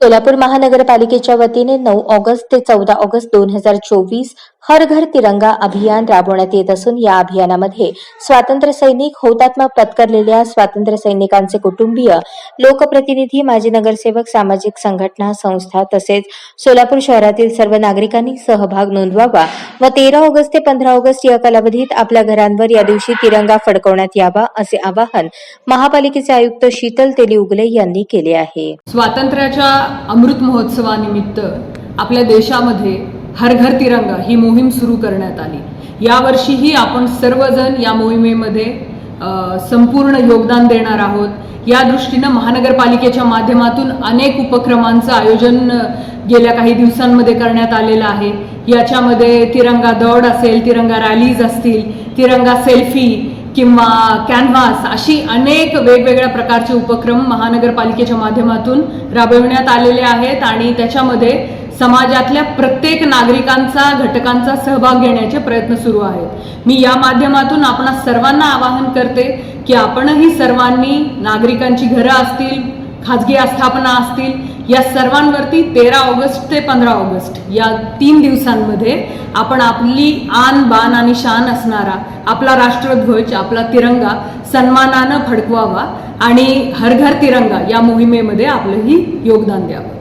सोलापूर महानगरपालिकेच्या वतीने नऊ ऑगस्ट ते चौदा ऑगस्ट दोन हजार चोवीस हर घर तिरंगा अभियान राबवण्यात येत असून या अभियानामध्ये स्वातंत्र्य सैनिक हौतात्मा पत्करलेल्या स्वातंत्र्य सैनिकांचे कुटुंबीय लोकप्रतिनिधी माजी नगरसेवक सामाजिक संघटना संस्था तसेच सोलापूर शहरातील सर्व नागरिकांनी सहभाग नोंदवावा व तेरा ऑगस्ट ते पंधरा ऑगस्ट या कालावधीत आपल्या घरांवर या दिवशी तिरंगा फडकवण्यात यावा असे आवाहन महापालिकेचे आयुक्त शीतल तेली उगले यांनी केले आहे. स्वातंत्र्याच्या अमृत महोत्सवानिमित्त आपल्या देशामध्ये हर घर तिरंगा ही मोहीम सुरू करण्यात आली. यावर्षीही आपण सर्वजण या मोहिमेमध्ये संपूर्ण योगदान देणार आहोत. या दृष्टीनं महानगरपालिकेच्या माध्यमातून अनेक उपक्रमांचं आयोजन गेल्या काही दिवसांमध्ये करण्यात आलेलं आहे. याच्यामध्ये तिरंगा दौड असेल तिरंगा रॅलीज असतील तिरंगा सेल्फी किंवा कॅनव्हास अशी अनेक वेगवेगळ्या प्रकारचे उपक्रम महानगरपालिकेच्या माध्यमातून राबविण्यात आलेले आहेत आणि त्याच्यामध्ये समाजातल्या प्रत्येक नागरिकांचा घटकांचा सहभाग घेण्याचे प्रयत्न सुरू आहेत. मी या माध्यमातून आपणा सर्वांना आवाहन करते की आपणही सर्वांनी नागरिकांची घरं असतील खाजगी आस्थापना असतील या सर्वांवरती तेरा ऑगस्ट ते पंधरा ऑगस्ट या तीन दिवसांमध्ये आपण आपली आन बान आणि शान असणारा आपला राष्ट्रध्वज आपला तिरंगा सन्मानानं फडकवावा आणि हर घर तिरंगा या मोहिमेमध्ये आपलंही योगदान द्यावं.